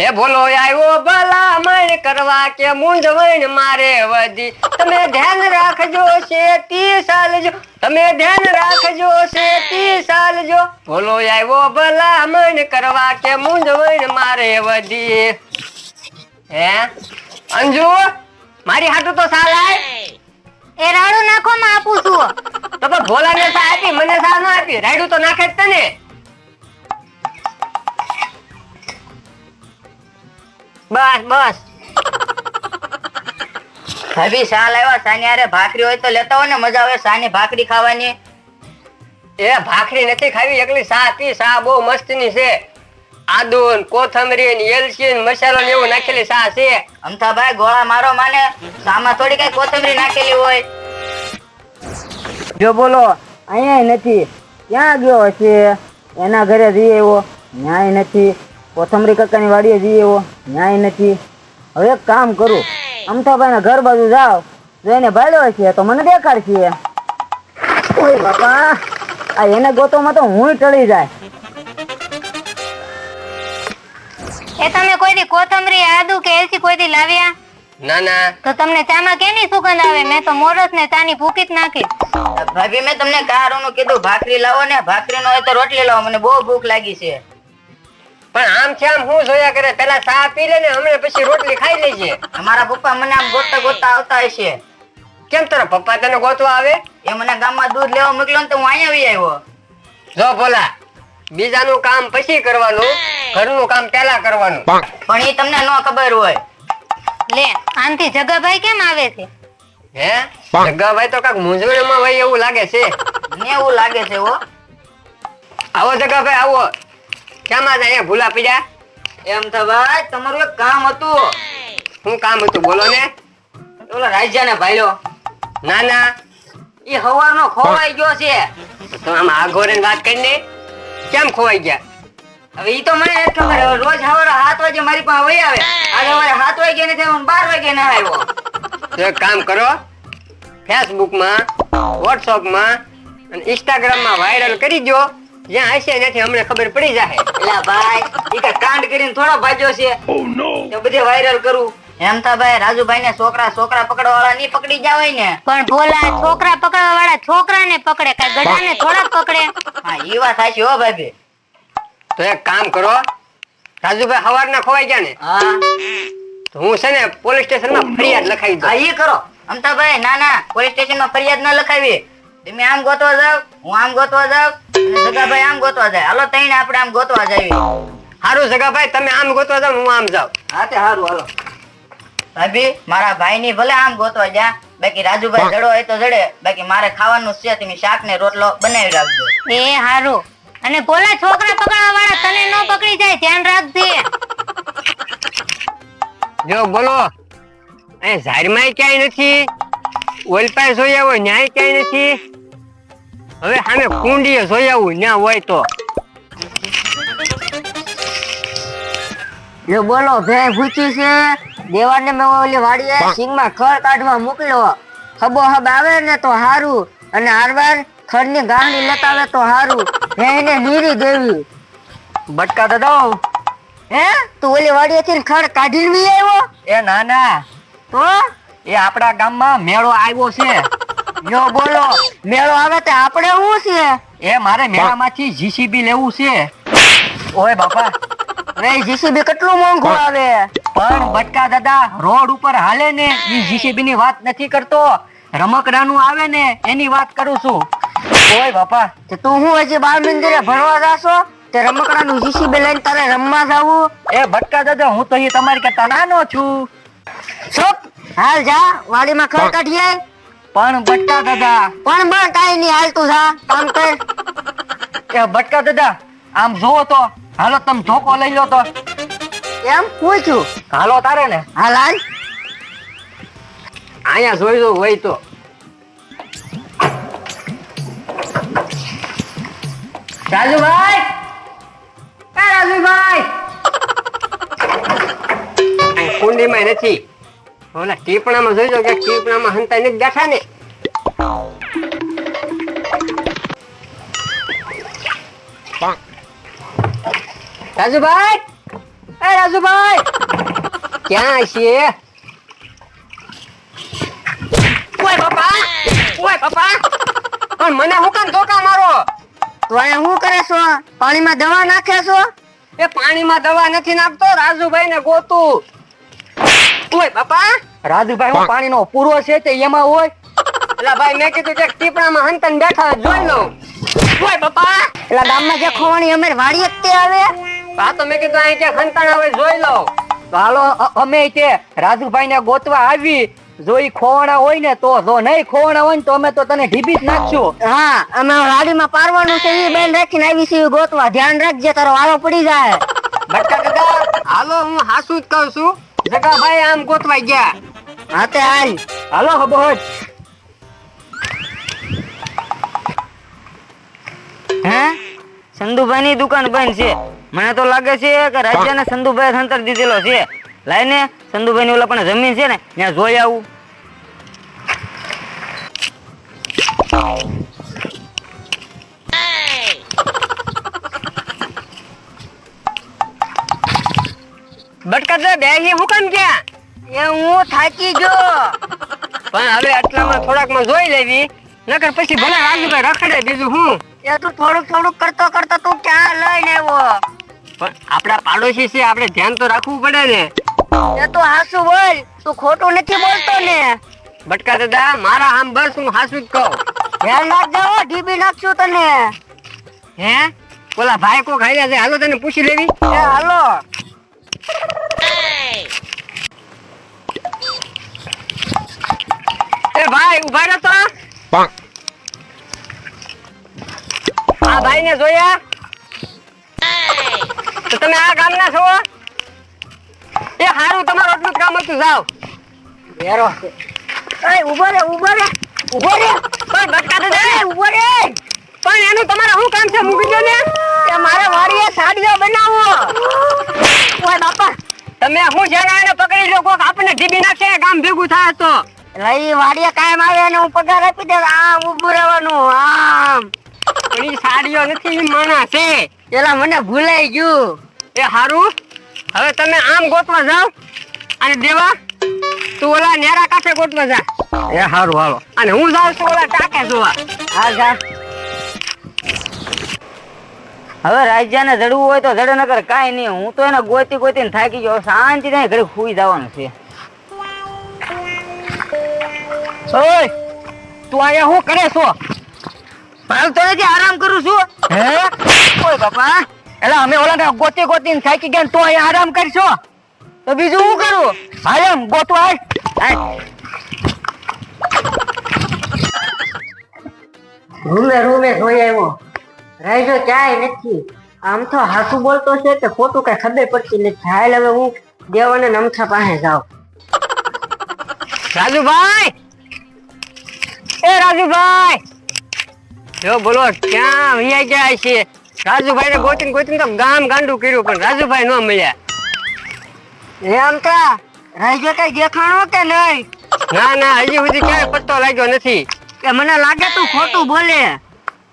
હે બોલો આવ્યો ભલામણ કરવા કે મૂંઝવણ મારે વધી? તમે ધ્યાન રાખજો શેતી સાલજો. તમે ધ્યાન રાખજો શેતી સાલજો. બોલો આવ્યો ભલામણ કરવા કે મૂંઝવણ મારે વધી? હે? અંજુ મારી હાટું તો સારાય એ રાડું નાખો માં આપું છું. તો ભોલાને સા આપી મને સા ન આપી. રાડું તો નાખે જ તને. બસ બસ. ભાભી, શા લાવ્યા? સાની હારે ભાખરી હોય તો લેતા હોય ને, મજા આવે સાની ભાખરી ખાવાની. એ ભાખરી નથી ખાવી, એકલી સા પી સા બહુ મસ્તની છે? આદુ કોથમરી ને એલચી ને મસાલો ને એવું નાખેલી સા છે? અમથાભાઈ, ગોળા મારો માને. સામાં થોડી કઈ કોથમરી નાખેલી હોય. જો બોલો, અહીંયા નથી. ક્યાં ગયો હશે? એના ઘરે રહી એવો? ન્યાય નથી. કોથમરી કાકાની વાડીએ જઈએ એવો. ન્યાય નથી. હવે એક કામ કરું. અમથાભાઈના ઘર બાજુ જાવ જો એને ભાડ્યો છે તો મને દેખાડશે. ઓય બાપા આ એને ગોતોમાં તો હું ટળી જાય. એ તમે કોઈ દી કોથમરી આદુ કે એલચી કોઈ દી લાવ્યા? ના ના. તો તમને ચામાં કેની સુગંધ આવે? મેં તો મોરસ ને ચાની ફૂકી જ નાખી. ભાભી મેં તમને કારોનું કીધું ભાખરી લાવો ને. ભાખરી નો હોય તો રોટલી લાવો. મને બહુ ભૂખ લાગી છે. પણ આમ છે આમ હું જોયા કરે પેલા ચા પી લે ને હમણાં પછી રોટલી ખાઈ લેજે. અમારા પપ્પા મને આમ ગોતતા ગોતતા આવતા હશે. કેમ તારા પપ્પા તને ગોતવા આવે? એ મને ગામમાં દૂધ લેવા મોકલ્યો ને તો હું અહીંયા આવી આવ્યો. જો ભોલા બીજાનું કામ પછી કરવાનું ઘરનું કામ પહેલા કરવાનું. પણ એ તમને ન ખબર હોય. લે આનથી જગાભાઈ કેમ આવે છે? હે? જગાભાઈ તો કાક મૂંઝવણમાં હોય એવું લાગે છે. મને એવું લાગે છે હો. આવો જગાભાઈ આવો. આજે અહીંયા ભૂલા પીડ્યા એમ તો ભાઈ તમારું એક કામ હતું. શું કામ હતું? બોલો ને. ઓલો રાજા ને ભાઈલો. ના ના. એ હવારનો ખોવાઈ ગયો છે. તો આમ આગોરે વાત કરીને કેમ ખોવાઈ ગયા? હવે ઈ તો મને એક ખબર હવે રોજ હવારે સાત વાગે મારી પાસે વહી આવે. આજે હવારે સાત વાગે નથી આવ્યો બાર વાગે ના આવ્યો. તો એક કામ કરો. ફેસબુકમાં વોટ્સઅપમાં અને ઇન્સ્ટાગ્રામમાં વાયરલ કરી દો જ્યાં હશે ત્યાંથી અમને ખબર પડી જાય એલા ભાઈ ઈ કાંડ કરીને થોડો ભાજ્યો છે. તો બધે વાયરલ કરું. એમ તો ભાઈ રાજુભાઈ ને છોકરા છોકરા પકડવા વાળા નહીં પકડી જાવ ને. પણ ભોલા છોકરા પકડવા વાળા છોકરાને પકડે કઈ ગધાને થોડા પકડે. હા ઈ વાત સાચી હો ભાઈ તો એક કામ કરો રાજુભાઈ સવારના ખોવાઈ ગયા ને. હા. તો હું છે ને પોલીસ સ્ટેશનમાં ફરિયાદ લખાવી હા ઈ કરો. અમતાભાઈ ના ના પોલીસ સ્ટેશનમાં ફરિયાદ ન લખાવી. તમે આમ ગોતવા જાવ હું આમ ગોતવા જાવ સગાભાઈ આમ ગોતવા જાય. હાલો તઈને આપણે આમ ગોતવા જઈએ. સારું સગાભાઈ તમે આમ ગોતવા જાવ હું આમ જાવ. હા તે હારું હાલો. ભાભી મારા ભાઈ ની ભલે આમ ગોતવા જા બાકી રાજુભાઈ જડો હોય તો જડે. બાકી મારે ખાવાનું છે તમે શાક ને રોટલો બનાવી રાખજો. એ હારું. અને ભોલા છોકરા પકડવા વાળા તને ન પકડી જાય ધ્યાન રાખજે. જો બોલો. અહીં ઝાડમાં ક્યાંય નથી ઓલપાય જોઈ આવો ન્યાય ક્યાંય નથી. હવે સામે કુંડીએ જોઈ આવું ત્યાં હોય તો. લે બોલો ભેં ભૂચી છે? દેવાને મેં ઓલી વાડીએ સિંગમાં ખડ કાઢવા મોકલ્યો. હબો હબ આવે ને તો હારું અને હારવાર ખડની ગાંડી લેતા આવે તો હારું. ભેંને નીરી દેવી. બટકા તો દઉં. હે? તું ઓલી વાડીએથી ખડ કાઢીને બી આવ્યો? એ ના ના તો એ આપણા ગામમાં મેળો આવ્યો છે. જો બોલો મેળો આવે તે આપણે હું છે? એ મારે મેળામાંથી જીસીબી લેવું છે. ઓય બાપા અરે જીસીબી કેટલું મોંઘું આવે? પણ બટકા દાદા રોડ ઉપર હાલે ને ઈ જીસીબી ની વાત નથી કરતો. રમકડાનું આવે ને એની વાત કરું છું. ઓય બાપા તે તું હું હજી બાળ મંદિરે ભરવા જાશો? તે રમકડાનું જીસીબી લઈને તારે રમવા જાવું? એ બટકા દાદા હું તો અહીં તમારી કરતા નાનો છું. ચૂપ હાલ જા વાડીમાં ખડ કાઢીએ. પણ બટકા દાદા. પણ પણ કાઈ નહીં હાલતું જા કામ કર. એ બટકા દાદા આમ જોવો તો હાલો તમે ધોકો લઈ લો તો. એમ? પૂછ્યું હાલો તારે ને. હાલ હાલ. અહીંયા જોઈ જો હોય તો. રાજુભાઈ! રાજુભાઈ! કુંડીમાં નથી. ઓલા ટીપણામાં જોઈજો કે ટીપણામાં હંતા નથી બેઠા ને. રાજુભાઈ! એ રાજુભાઈ! ક્યાં છીએ? ઓય બાપા! ઓય બાપા! પણ મને હું કામ ધોકા મારો? તો હું કરે છો? પાણીમાં દવા નાખે છો? એ પાણીમાં દવા નથી નાખતો રાજુભાઈ ને ગોતું. ઓય બાપા. રાજુભાઈ હું પાણીનો પૂરો છે તે એમાં હોય. એટલે ભાઈ મેં કીધું કે ટીપણામાં હંતન બેઠા હોય, જોઈ લઉં હોય બાપા. એટલે ગામમાં જે ખોવાણી અમે વાડીએ જ તે આવે. હા તો મેં કીધું અહીં ક્યાંક હંતણ આવે જોઈ લઉં હાલો અમે તે રાજુભાઈ ને ગોતવા આવી. જો ઈ ખોવાણા હોય ને તો જો નહીં ખોવાણા હોય ને તો અમે તો તને ઢીબી જ નાખશું. હા અમે વાડીમાં પારવાનું છે ઈ બેન રાખીને આવી છે ગોતવા. ધ્યાન રાખજે તારો વારો પડી જાય. બટકા કાકા હાલો હું હાસુ જ કહું છું. જગાભાઈ આમ ગોતવાઈ ગયા. હા તે હાલ. હાલો હબોજ હે? સંધુભાઈ ની દુકાન બંધ છે. મને તો લાગે છે કે રાજ્યને સંધુભાઈ સંતર દીધેલો છે. લાઈને સંધુભાઈ ની ઓલા પણ જમીન છે ને ત્યાં જોઈ આવું. બટકા તો હું કામ ક્યાં? એ હું થાકી ગયો. પણ હવે આટલામાં થોડાકમાં જોઈ લેવી. નકર પછી ભલે રાજુભાઈ રખડે બીજું હું. એ તું થોડુંક થોડુંક કરતો કરતો તું ક્યાં લઈને આવ્યો? પણ આપણા પાડોશી છે આપણે ધ્યાન તો રાખવું પડે ને. એ તો હાસુ બોલ. તું ખોટું નથી બોલતો ને. બટકા દાદા મારા આમ બસ હું હાસુ જ કહું. ધ્યાન રાખજો ઢીબી નાખશું તને. હે? ઓલા ભાઈ કો ખાઈ છે હાલો તને પૂછી લેવી. હાલો એ ભાઈ ઊભા રહો તો. આ ભાઈ ને જોયા? તો તમે આ ગામના છો? એ હારું તમારું એટલું જ કામ હતું જાઓ. બેરો એ ઊભો રે ઊભો રે. ઊભો રે. પણ બટકા દાદા ઊભો રે પણ એનું તમારે શું કામ છે? મૂકી દો ને. કે મારે વાડીએ સાડીઓ બનાવો. ઓય બાપા તમે હું જરા એને પકડી લો કોક આપણને ઢીબી નાખે ગામ ભેગું થાય તો. લઈ વાડિયા કાયમ આવે અને હું પગાર આપી દે આમ ઉભું રહેવાનું આમ. ઘણી સાડીઓ નથી માણા છે. પેલા મને ભૂલાઈ ગયું. એ હારું હવે તમે આમ ગોતવા જાઓ. અને દેવા તું ઓલા નેરા કાંઠે ગોતવા જા. એ હારું હાલો. અને હું જાઉં છું ઓલા ટાકે જોવા. હા જા. હવે રાજ્યને જડવું હોય તો જડે નકર કાંઈ નહીં. હું તો એને ગોતી ગોતીને થાકી ગયો. શાંતિ થાય ઘરે ખુઈ જવાનું છે. ઓય તું અહીંયા શું કરે છો? હાલ તો જે આરામ કરું છું. હે? ઓય બાપા. એટલે અમે ઓલા ગોતી ગોતીને થાકી ગયા તું અહીંયા આરામ કરશો? તો બીજું હું કરું? હાલ એમ હાલ. હાલ રૂમે રૂમે જોઈ આવ્યો. રાઈજો ક્યાંય નથી. આમ તો હાસુ બોલતો છે કે ખોટું કઈ ખબર પડતી નથી. હાલ હવે હું દેવાને નમથા પાસે જાઉં. રાજુભાઈ એ રાજુભાઈ! જો બોલો ક્યાં અહીંયા ક્યાં છીએ રાજુભાઈ ને ગોતીને ગોતીને તો ગામ ગાંડું કર્યું પણ રાજુભાઈ ન મળ્યા. એમ તો રાજ્ય કઈ દેખાણો કે નહીં? ના ના હજી સુધી ક્યાંય પત્તો લાગ્યો નથી. કે મને લાગે તું ખોટું બોલે.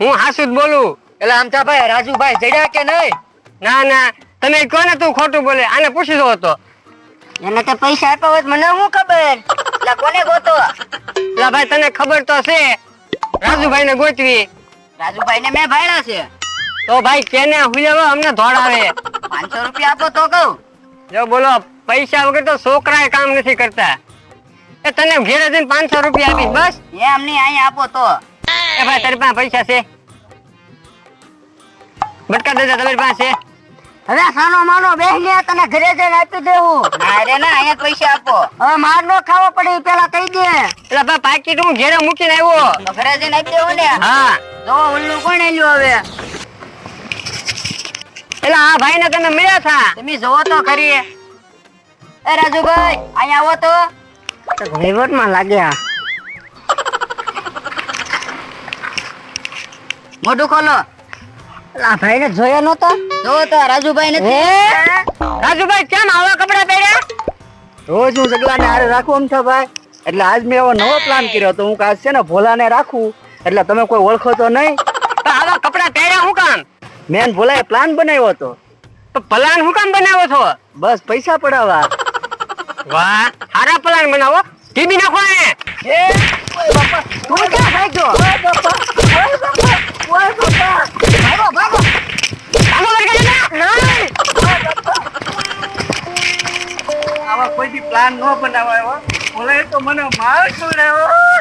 હું હાસુ જ બોલું. એટલે આમ ભાઈ રાજુભાઈ જડ્યા કે નહીં? ના ના તમે કહો ને તું ખોટું બોલે? આને પૂછી દો તો એને તે પૈસા આપ્યા હોત મને શું ખબર? કોને ગોતો? લા ભાઈ તને ખબર તો છે રાજુભાઈ ને ગોતવી. રાજુભાઈ ને મેં ભાડ્યા છે. તો ભાઈ કેને હુજાવો અમને ધોડાવે પાંચસો રૂપિયા આપો તો કહું. જો બોલો પૈસા વગર તો છોકરાએ કામ નથી કરતા. એ તને ઘેરે જઈને પાંચસો રૂપિયા આપીશ બસ. એમ અમને અહીંયા આપો તો. એ ભાઈ તારી પાસે પૈસા છે. બટકા દાદા તમારી પાસે. હવે સાનો માનો બેહને તને ઘરે જઈને આપી દેવું. ના રે ના અહીંયા પૈસા આપો. હવે માર નો ખાવો પડે પેલા કહી દે. એટલે ભાઈ પાકીટ હું ઘેરે મૂકીને આવ્યો. ઘરે જઈને આપી દેવું ને. હા. જો ઉલ્લુ કોણ એલ્યું હવે? એટલે આ ભાઈ ને તમે મળ્યા થા? તમે જોવો તો ખરી. એ રાજુભાઈ અહીંયા આવો તો. વહીવટમાં લાગ્યા. મોઢું ખોલો. આ ભાઈ ને જોયો નતો જોયો તો રાજુભાઈ ને રાજુભાઈ કેમ આવા કપડા પહેર્યા? રોજ હું જગલાને હારે રાખું અમથા ભાઈ. એટલે આજ મેં એવો નવો પ્લાન કર્યો તો હું કાજ છે ને ભોલાને રાખું. એટલે તમે કોઈ ઓળખો તો નહીં. આવા કપડા પહેર્યા હું કામ? મેન ભોલાએ પ્લાન બનાવ્યો હતો. તો પ્લાન હું કામ બનાવ્યો છો? બસ પૈસા પડાવવા. વાહ સારા પ્લાન બનાવો. ટીબી નાખો એ ઓય બાપા તું ક્યાં ભાગ્યો? ઓય બાપા ઓય બાપા ઓય બાપા. પ્લાન ન બનાવાયો ઓલે તો મને માર છોડાયો